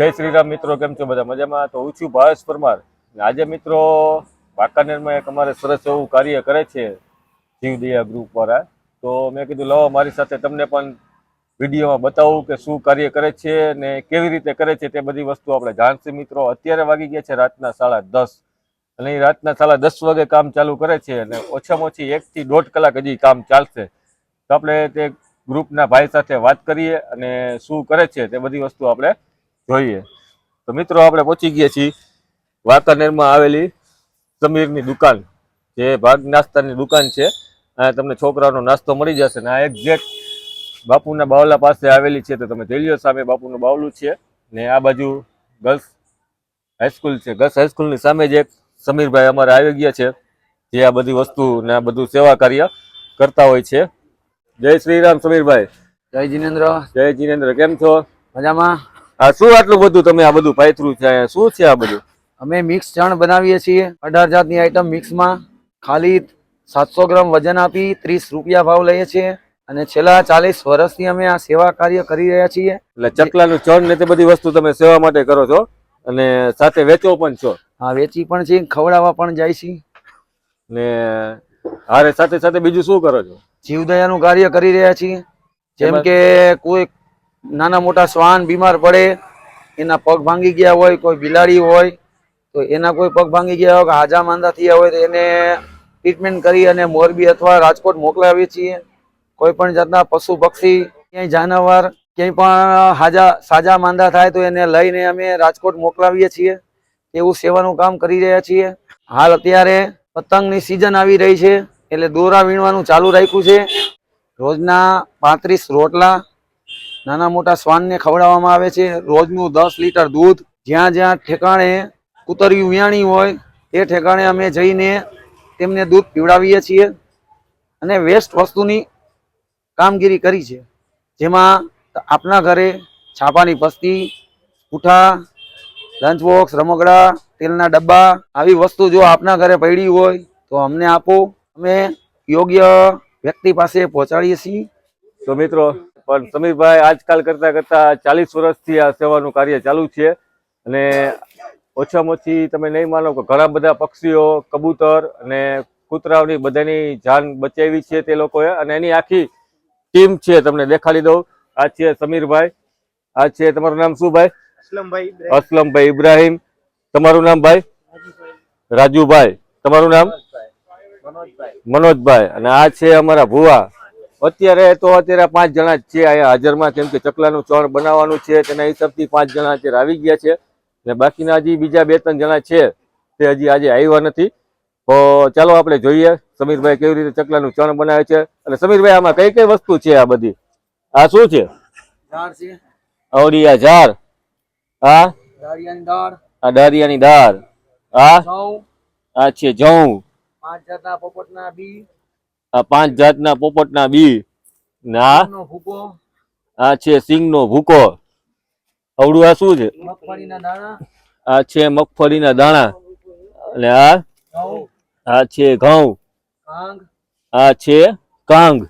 જય શ્રી રામ મિત્રો, કેમ છો બધા મજામાં? તો હું છું ભાવેશ પરમાર. આજે મિત્રો વાંકાનેરમાં એક અમારે સરસ એવું કાર્ય કરે છે જીવદયા ગ્રુપ વાળા. તો મેં કીધું, લાવો, મારી સાથે તમને પણ વિડીયોમાં બતાવું કે શું કાર્ય કરે છે ને કેવી રીતે કરે છે તે બધી વસ્તુ આપણે જાણશે. મિત્રો, અત્યારે વાગી ગયા છે રાતના સાડા દસ. અને એ રાતના સાડા દસ વાગે કામ ચાલુ કરે છે અને ઓછામાં ઓછી એકથી દોઢ કલાક હજી કામ ચાલશે. તો આપણે તે ગ્રુપના ભાઈ સાથે વાત કરીએ અને શું કરે છે તે બધી વસ્તુ આપણે જોઈએ. તો મિત્રો આપણે પહોંચી ગયા છીએ વાતાનેરમાં આવેલી સમીરની દુકાન જે ભાગ નાસ્તાની દુકાન છે. અને તમને છોકરાઓનો નાસ્તો મળી જશે. ને આ એક્ઝેક્ટ બાપુના બાવલા પાસે આવેલી છે તો તમે જોઈ લો સામે બાપુનું બાવલું છે. ને આ બાજુ ગર્લ્સ હાઈસ્કૂલ છે. ગર્લ્સ હાઈસ્કૂલની સામે જ એક સમીરભાઈ અમારે આવી ગયા છે જે આ બધી વસ્તુ ને આ બધું સેવા કાર્ય કરતા હોય છે. જય શ્રી રામ સમીરભાઈ. જય જીનેન્દ્ર. જય જીનેન્દ્ર. કેમ છો? મજામાં? આ શું આટલું બધું તમે આ બધું પાયથરું છે શું છે આ બધું? અમે મિક્સ ચણ બનાવીએ છીએ અઢાર જાતની આઈટમ મિક્સમાં. ખાલી સાતસો ગ્રામ વજન આપી ત્રીસ રૂપિયા ભાવ લઈએ છીએ. અને છેલ્લા ચાલીસ વર્ષથી અમે આ સેવા કાર્ય કરી રહ્યા છીએ. એટલે ચકલાનું ચણ ને તે બધી વસ્તુ તમે સેવા માટે કરો છો અને સાથે વેચો પણ છો. હા વેચી પણ છે ખવડાવવા પણ જાય છે ને હારે સાથે સાથે બીજું શું કરો છો? જીવદયાનું કાર્ય કરી રહ્યા છીએ. જેમ કે કોઈ નાના મોટા શ્વાન બીમાર પડે, એના પગ ભાંગી ગયા હોય, કોઈ બિલાડી હોય, તો એના કોઈ પગ ભાંગી ગયા હોય કે હાજા માંદા થયા હોય તો એને ટ્રીટમેન્ટ કરી અને મોરબી અથવા રાજકોટ મોકલાવીએ છીએ. કોઈ પણ જાતના પશુ, પક્ષી, ક્યાંય જાનવર, ક્યાંય પણ હાજા, સાજા માંદા થાય તો એને લઈને અમે રાજકોટ મોકલાવીએ છીએ. એવું સેવાનું કામ કરી રહ્યા છીએ. હાલ અત્યારે પતંગની સિઝન આવી રહી છે, એટલે દોરા વીણવાનું ચાલુ રાખ્યું છે. રોજના પાંત્રીસ રોટલા નાના મોટા શ્વાનને ખવડાવવામાં આવે છે. રોજનું દસ લીટર દૂધ જ્યાં જ્યાં ઠેકાણે કૂતરિયું વિયાણી હોય, એ ઠેકાણે અમે જઈને તેમને દૂધ પીવડાવીએ છીએ અને વેસ્ટ વસ્તુની કામગીરી કરી છે. જેમાં આપના ઘરે છાપાની પસ્તી, પૂઠા લંચ બોક્સ રમકડા, તેલના ડબ્બા આવી વસ્તુ જો આપના ઘરે પડી હોય તો અમને આપો. અમે યોગ્ય વ્યક્તિ પાસે પહોંચાડીએ છીએ. તો મિત્રો પણ સમીરભાઈ આજકાલ કરતા કરતા ચાલીસ વર્ષથી આ સેવાનું કાર્ય ચાલુ છે. અને ઓછામાં ઓછી તમે નહીં માનો કે ઘણા બધા પક્ષીઓ કબૂતર અને કૂતરાઓની બધાની જાન બચાવી છે તે લોકોએ. અને એની આખી ટીમ છે તમને દેખાડી દઉં. આ છે સમીરભાઈ. આ છે તમારું નામ શું ભાઈ? અસલમભાઈ અસલમભાઈ ઇબ્રાહિમ. તમારું નામ ભાઈ? રાજુભાઈ. તમારું નામ? મનોજભાઈ. મનોજભાઈ. અને આ છે અમારા ભુવા. અત્યારે તો અત્યારે પાંચ જણા છે અહીંયા હાજરમાં કેમ કે ચકલાનું ચણ બનાવવાનું છે તેના હિસાબથી પાંચ જણા અત્યારે આવી ગયા છે. અને બાકીના હજી બીજા બે ત્રણ જણા છે તે હજી આજે આવ્યા નથી. તો ચાલો આપણે જોઈએ સમીરભાઈ કેવી રીતે ચકલાનું ચણ બનાવે છે. અને સમીરભાઈ આમાં કઈ કઈ વસ્તુ છે આ બધી? આ શું છે? આ? ઝાર આ આ ડારિયાની દાળ. આ? આ છે જઉં. પાંચ જાતના પોપટના બી. આ પાંચ જાતના પોપટના બી. ને. આ છે સિંગનો ભૂકો. અવડું આ શું છે? આ છે મગફળીના દાણા. અને આ? આ છે ઘઉં. આ છે કાંગ.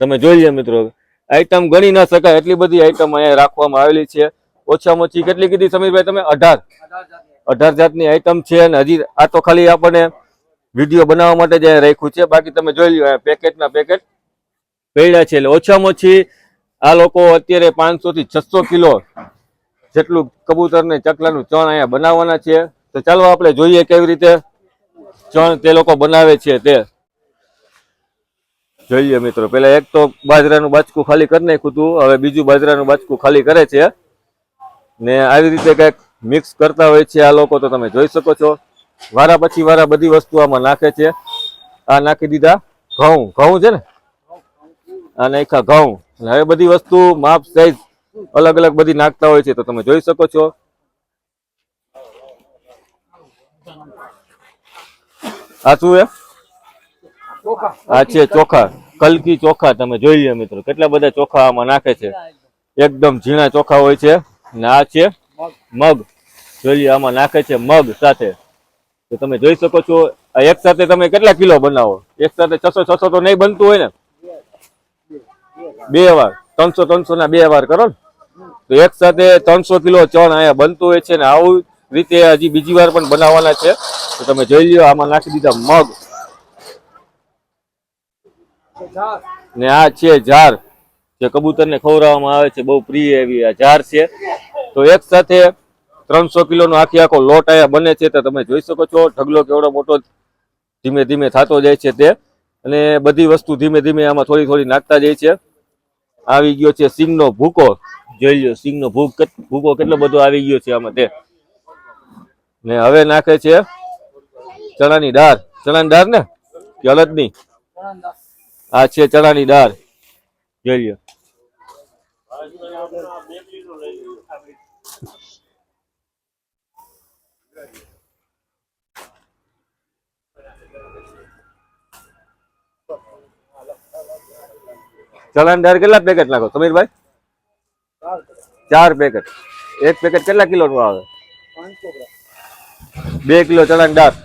તમે જોઈ લો મિત્રો. આઈટમ ગણી ના શકાય. એટલી બધી આઈટમ અહીંયા રાખવામાં આવેલી છે. ઓછામાં ઓછી કેટલી કીધી સમીરભાઈ તમે? અઢાર. અઢાર જાતની. અઢાર જાતની આઈટમ છે અને હજી આ તો ખાલી આપણને વીડિયો બનાવવા માટે જ રાખ્યું છે. બાકી તમે જોઈ લો પેકેટના પેકેટ પડ્યા છે એટલે ઓછામાં ઓછી આ લોકો અત્યારે પાંચસો થી છસો કિલો જેટલું કબૂતર ને ચકલાનું ચણ અહીંયા બનાવવાના છે. તો ચાલો આપણે જોઈએ કેવી રીતે ચણ તે લોકો બનાવે છે તે. જોઈએ મિત્રો પેલા એક તો બાજરાનું બાચકું ખાલી કરી નાખ્યું હતું. હવે બીજું બાજરાનું બાચકું ખાલી કરે છે. ને આવી રીતે કંઈક મિક્સ કરતા હોય છે આ લોકો, તો તમે જોઈ શકો છો. વારા પછી વારા બધી વસ્તુ આમાં નાખે છે. આ નાખી દીધા ઘઉં. ઘઉં છે ને? આ નાખ્યા ઘઉં. અને હવે બધી વસ્તુ માપ સાઈઝ અલગ અલગ બધી નાખતા હોય છે, તો તમે જોઈ શકો છો. આ શું એ આ છે ચોખા. કલકી ચોખા તમે જોઈ લો મિત્રો. કેટલા બધા ચોખા આમાં નાખે છે. એકદમ ઝીણા ચોખા હોય છે. ને આ છે મગ. જોઈ લો આમાં નાખે છે મગ સાથે. તો તમે જોઈ શકો છો એક સાથે તમે કેટલા કિલો બનાવો? એક સાથે છસો છસો તો નહીં બનતું હોય ને? બે વાર, ત્રણસો ત્રણસો ના બે વાર કરો ને? તો એક સાથે ત્રણસો કિલો ચણ અહીંયા બનતું હોય છે ને આવું રીતે હજી બીજી વાર પણ બનાવવાના છે. તો તમે જોઈ લ્યો, આમાં નાખી દીધા મગ. ને આ છે ઝાર. જે કબૂતરને ખવડાવવામાં આવે છે, બહુ પ્રિય એવી આ ઝાર છે. તો એક સાથે ત્રણસો કિલોનો આખી આખો લોટ અહીંયા બને છે તો તમે જોઈ શકો છો. ઢગલો કેવડો મોટો ધીમે ધીમે થતો જાય છે તે. અને બધી વસ્તુ ધીમે ધીમે આમાં થોડી થોડી નાખતા જાય છે. આવી ગયો છે સિંગનો ભૂકો. જોઈ લ્યો, સિંગનો ભૂક ભૂકો કેટલો બધો આવી ગયો છે આમાં તે. ને હવે નાખે છે ચણાની દાળ. ચણાની દાળ ને? કે અડદની? આ છે ચણાની દાળ. જોઈ લ્યો. ચણાની દાળ કેટલા પેકેટ નાખો? સમીરભાઈ? ચાર પેકેટ એક પેકેટ કેટલા કિલો નું આવે? બે કિલો ચણાની દાળ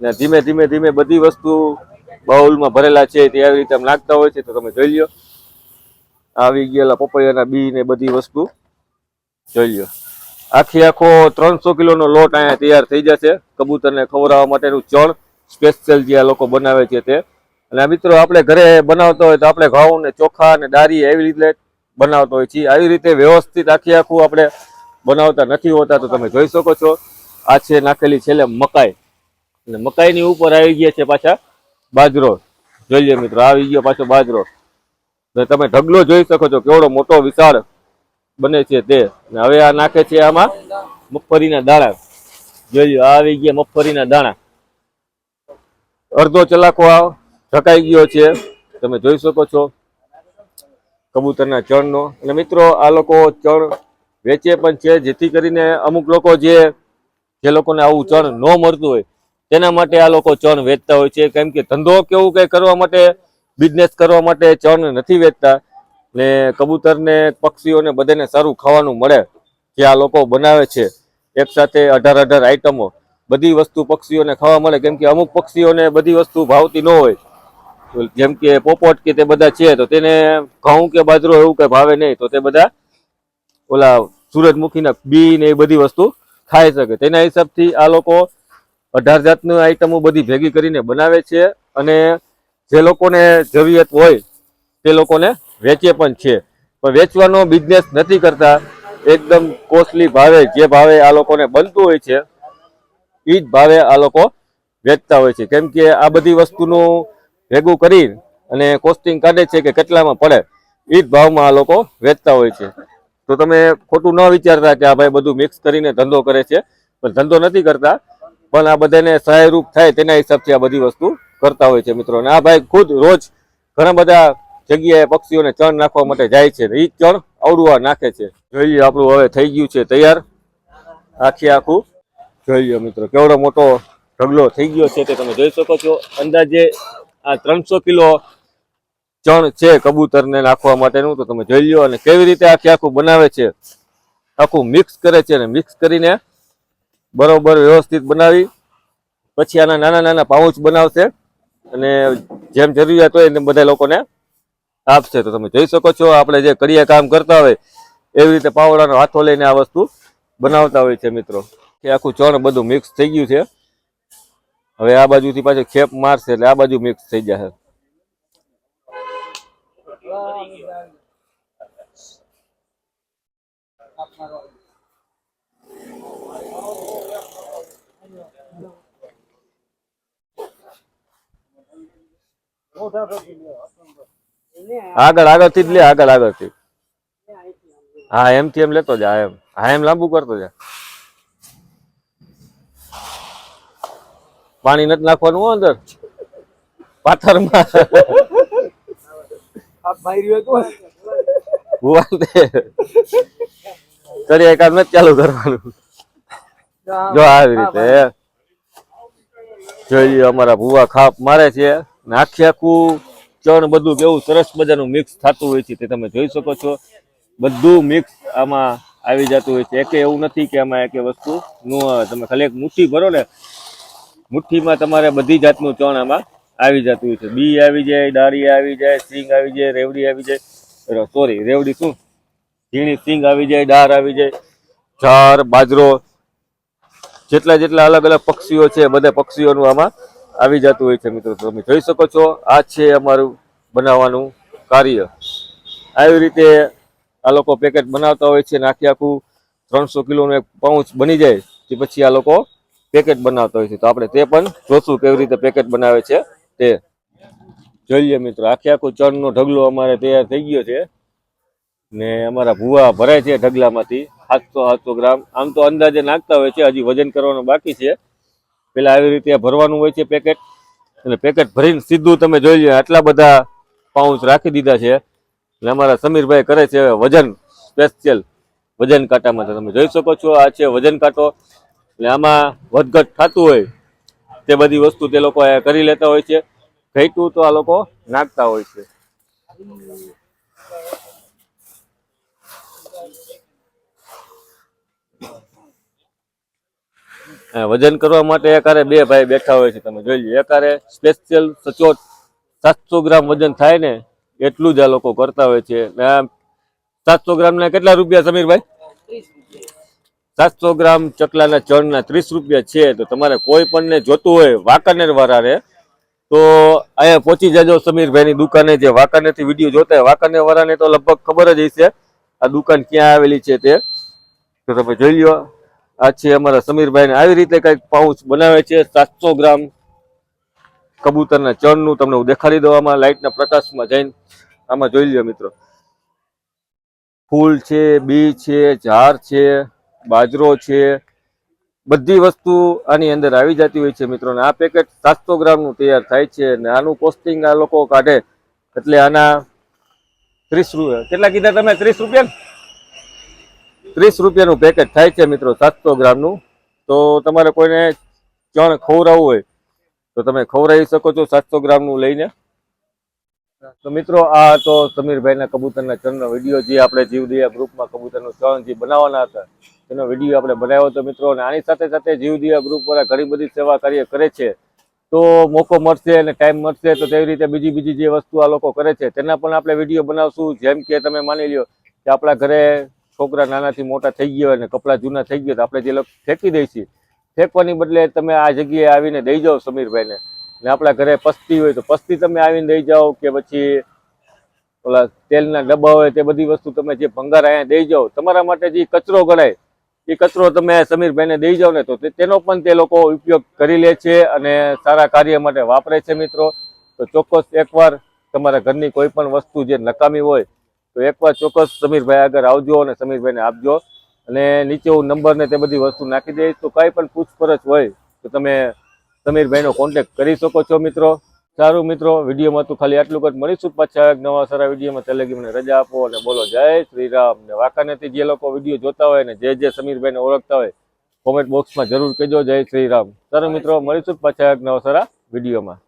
ને ધીમે ધીમે ધીમે બધી વસ્તુ બાઉલમાં ભરેલા છે, તે રીતે નાખતા હોય છે, તો તમે જોઈ લો આવી ગયેલા પપૈયાના બી ને બધી વસ્તુ. જોઈ લો આખી આખો ત્રણસો કિલોનો લોટ અહીંયા તૈયાર થઈ જશે કબૂતરને ખવડાવવા માટેનું ચણ. સ્પેશિયલ જે આ લોકો બનાવે છે તે. અને મિત્રો આપણે ઘરે બનાવતો હોય તો આપણે ઘઉં ને ચોખા ને દારી એવી રીતે બનાવતો હોય છીએ. આવી રીતે વ્યવસ્થિત આખી આખું આપણે બનાવતા નથી હોતા તો તમે જોઈ શકો છો. આ છે નાખેલી છેલ્લે મકાઈ. અને મકાઈની ઉપર આવી ગયા છે પાછા બાજરો. જોઈ લે મિત્રો, આવી ગયો પાછો બાજરો. તમે ઢગલો જોઈ શકો છો કેવડો મોટો વિશાળ બને છે તે. અને હવે આ નાખે છે આમાં મગફળીના દાણા. જોઈ આવી ગયા મગફળીના દાણા. અડધો ચલાકો ઢકાઈ ગયો છે. તમે જોઈ શકો છો કબૂતરના ચણનો. અને મિત્રો, આ લોકો ચણ વેચે પણ છે. જેથી કરીને અમુક લોકો જે જે લોકોને આવું ચણ ન મળતું હોય, તેના માટે આ લોકો ચણ વેચતા હોય છે. કેમ કે ધંધો કેવું કંઈ કરવા માટે બિઝનેસ કરવા માટે ચણ નથી વેચતા. ને કબૂતરને, પક્ષીઓને બધાને સારું ખાવાનું મળે, જે આ લોકો બનાવે છે. એક સાથે અઢાર અઢાર આઈટમો બધી વસ્તુ પક્ષીઓને ખાવા મળે, કેમ કે અમુક પક્ષીઓને બધી વસ્તુ ભાવતી ન હોય. જેમ કે પોપોટ કે તે બધા છે, તો તેને ઘઉં કે બાજરો એવું કઈ ભાવે નહીં, તો તે બધા ઓલા સૂરજમુખીના બી ને એ બધી વસ્તુ ખાઈ શકે. તેના હિસાબથી આ લોકો અઢાર જાતની આઈટમો બધી ભેગી કરીને બનાવે છે અને જે લોકોને જરૂરિયાત હોય, તે લોકોને વેચે પણ છે. પણ વેચવાનો બિઝનેસ નથી કરતા. એકદમ કોસ્ટલી ભાવે, જે ભાવે આ લોકોને બનતું હોય છે. એ જ ભાવે આ લોકો વેચતા હોય છે. કેમ કે આ બધી વસ્તુનું ભેગું કરી અને કોસ્ટિંગ કાઢે છે કે કેટલામાં પડે એ જ ભાવમાં આ લોકો વેચતા હોય છે. તો તમે ખોટું ન વિચારતા કે આ ભાઈ બધું મિક્સ કરીને ધંધો કરે છે. પણ ધંધો નથી કરતા, પણ આ બધાને સહાયરૂપ થાય તેના હિસાબથી આ બધી વસ્તુ કરતા હોય છે મિત્રો. અને આ ભાઈ ખુદ રોજ ઘણા બધા જગ્યાએ પક્ષીઓને ચણ નાખવા માટે જાય છે. એ ચણ અવડું નાખે છે. જોઈએ આપણું હવે થઈ ગયું છે તૈયાર. આખી આખું જોઈ લ્યો મિત્રો, કેવડો મોટો ઢગલો થઈ ગયો છે તે તમે જોઈ શકો છો. અંદાજે આ ત્રણસો કિલો ચણ છે કબૂતરને નાખવા માટેનું, તો તમે જોઈ લ્યો અને કેવી રીતે આખી આખું બનાવે છે. આખું મિક્સ કરે છે અને મિક્સ કરીને બરોબર વ્યવસ્થિત બનાવી, પછી આના નાના નાના પાઉચ બનાવશે અને જેમ જરૂરિયાત હોય એમ બધા લોકોને આપશે. તો તમે જોઈ શકો છો, આપણે જે કડિયા કામ કરતા હોય એવી રીતે પાવડાનો હાથો લઈને આ વસ્તુ બનાવતા હોય છે મિત્રો. કે આખું ચણ બધું મિક્સ થઈ ગયું છે. હવે આ બાજુથી પાછું ખેપ મારશે એટલે આ બાજુ મિક્સ થઈ જશે. આગળ, આગળથી જ લે, આગળ, આગળથી. હા, એમથી એમ લેતો જા, એમ. હા એમ લાંબુ કરતો જા. પાણી નથી નાખવાનું હો અંદર. પાથરમાં. કરી ચાલુ કરવાનું. જો આવી રીતે. જોઈએ અમારા ભુવા ખાપ મારે છે. ને આખી આખું ચણ બધું કેવું સરસ મજાનું મિક્સ થતું હોય છે તે તમે જોઈ શકો છો. બધું મિક્સ આમાં આવી જતું હોય છે. એકે એવું નથી કે આમાં એકે વસ્તુ ન આવે તમે ખાલી એક મુઠ્ઠી ભરો ને, મુઠ્ઠીમાં તમારે બધી જાતનું ચણ આમાં આવી જતું હોય છે. બી આવી જાય, ડાળી આવી જાય, સિંગ આવી જાય, રેવડી આવી જાય. સોરી રેવડી શું? ઝીણી સિંગ આવી જાય ડાર આવી જાય. ઝાર, બાજરો, જેટલા જેટલા અલગ અલગ પક્ષીઓ છે, બધા પક્ષીઓનું આમાં આવી જતું હોય છે મિત્રો. તમે જોઈ શકો છો, આ છે અમારું બનાવવાનું કાર્ય. આવી રીતે આ લોકો પેકેટ બનાવતા હોય છે નાખી આખી ત્રણસો કિલોનું એક પાઉચ બની જાય તે પછી આ લોકો પેકેટ બનાવતા હોય છે. તો આપણે તે પણ જોશું કેવી રીતે પેકેટ બનાવે છે તે. જોઈ લઈએ મિત્રો, આખે આખું ચણનો ઢગલો અમારે તૈયાર થઈ ગયો છે ને અમારા ભૂવા ભરાય છે ઢગલામાંથી, સાતસો સાતસો ગ્રામ. આમ તો અંદાજે નાખતા હોય છે, હજી વજન કરવાનું બાકી છે. પેલા આવી રીતે ભરવાનું હોય છે પેકેટ એટલે પેકેટ ભરીને સીધું તમે જોઈ લો આટલા બધા પાઉચ રાખી દીધા છે. એટલે અમારા સમીરભાઈ કરે છે વજન સ્પેશિયલ વજન કાંટામાં તમે જોઈ શકો છો, આ છે વજન કાંટો. એટલે આમાં વધઘટ થતું હોય તે બધી વસ્તુ તે લોકો કરી લેતા હોય છે. ઘટ્યું તો આ લોકો નાખતા હોય છે. વજન કરવા માટે એકારે બે ભાઈ બેઠા હોય છે, તમે જોઈ લો એકારે સ્પેશિયલ સચોટ સાતસો ગ્રામ વજન થાય ને એટલું જ આ લોકો કરતા હોય છે. સાતસો ગ્રામ ના કેટલા રૂપિયા, સમીરભાઈ? સાતસો ગ્રામ ચકલાના ચણના ત્રીસ રૂપિયા છે. તો તમારે કોઈ પણ ને જોતું હોય વાંકાનેર વરારે, તો અહીંયા પહોંચી જજો સમીરભાઈની દુકાને. જે વાંકાનેરથી વીડિયો જોતા હોય વાંકાનેર વરાને તો લગભગ ખબર જ હશે આ દુકાન ક્યાં આવેલી છે તે. તો તમે જોઈ લો આ છે અમારા સમીરભાઈને. આવી રીતે કંઈક પાઉચ બનાવે છે. સાતસો ગ્રામ કબૂતરના ચણનું તમને હું દેખાડી દઉં. આમાં લાઇટના પ્રકાશમાં જઈને આમાં જોઈ લ્યો મિત્રો. ફૂલ છે, બી છે, ઝાર છે, બાજરો છે. બધી વસ્તુ આની અંદર આવી જતી હોય છે મિત્રો. આ પેકેટ સાતસો ગ્રામનું તૈયાર થાય છે અને આનું કોસ્ટિંગ આ લોકો કાઢે એટલે આના ત્રીસ રૂપિયા. કેટલા કીધા તમે? ત્રીસ રૂપિયા ત્રીસ રૂપિયાનું પેકેટ થાય છે મિત્રો, સાતસો ગ્રામનું તો તમારે કોઈને ચણ ખવડાવવું હોય તો તમે ખવડાવી શકો છો સાતસો ગ્રામનું લઈને. તો મિત્રો, આ તો સમીરભાઈના કબૂતરના ચણનો વીડિયો જે આપણે જીવદયા ગ્રુપમાં કબૂતરનું ચરણ જે બનાવવાના હતા એનો વીડિયો આપણે બનાવ્યો હતો મિત્રો, અને આની સાથે સાથે જીવદયા ગ્રુપ વાળા ઘણી બધી સેવા કાર્ય કરે છે. તો મોકો મળશે અને ટાઈમ મળશે તો તેવી રીતે બીજી બીજી જે વસ્તુ આ લોકો કરે છે, તેના પણ આપણે વીડિયો બનાવશું. જેમ કે તમે માની લ્યો કે આપણા ઘરે છોકરા નાનાથી મોટા થઈ ગયા અને કપડાં જૂના થઈ ગયા, તો આપણે જે લોકો ફેંકી દઈએ છીએ ફેંકવાની બદલે તમે આ જગ્યાએ આવીને દઈ જાઓ સમીરભાઈને. ને આપણા ઘરે પસ્તી હોય તો પસ્તી તમે આવીને દઈ જાઓ કે પછી ઓલા તેલના ડબ્બા હોય તે બધી વસ્તુ તમે જે ભંગાર અહીંયા દઈ જાઓ. તમારા માટે જે કચરો ગણાય, એ કચરો તમે સમીરભાઈને દઈ જાઓ ને તો તેનો પણ તે લોકો ઉપયોગ કરી લે છે અને સારા કાર્ય માટે વાપરે છે મિત્રો. તો ચોક્કસ એકવાર તમારા ઘરની કોઈ પણ વસ્તુ જે નકામી હોય, તો એકવાર ચોક્કસ સમીરભાઈ આગળ આવજો અને સમીરભાઈને આપજો. અને નીચે હું નંબર ને તે બધી વસ્તુ નાખી દઈશ. તો કાંઈ પણ પૂછપરછ હોય તો તમે સમીરભાઈનો કોન્ટેક્ટ કરી શકો છો મિત્રો. સારું મિત્રો, વિડીયોમાં તો ખાલી આટલું જ. મળીશું પાછા એક નવા સારા વિડીયોમાં. ત્યાં લગી મને રજા આપો અને બોલો જય શ્રી રામ ને વાંકાનેથી જે લોકો વીડિયો જોતા હોય ને, જે જે સમીરભાઈને ઓળખતા હોય કોમેન્ટ બોક્સમાં જરૂર કહેજો. જય શ્રી રામ સારું મિત્રો, મળીશું પાછા એક નવા સારા વિડીયોમાં.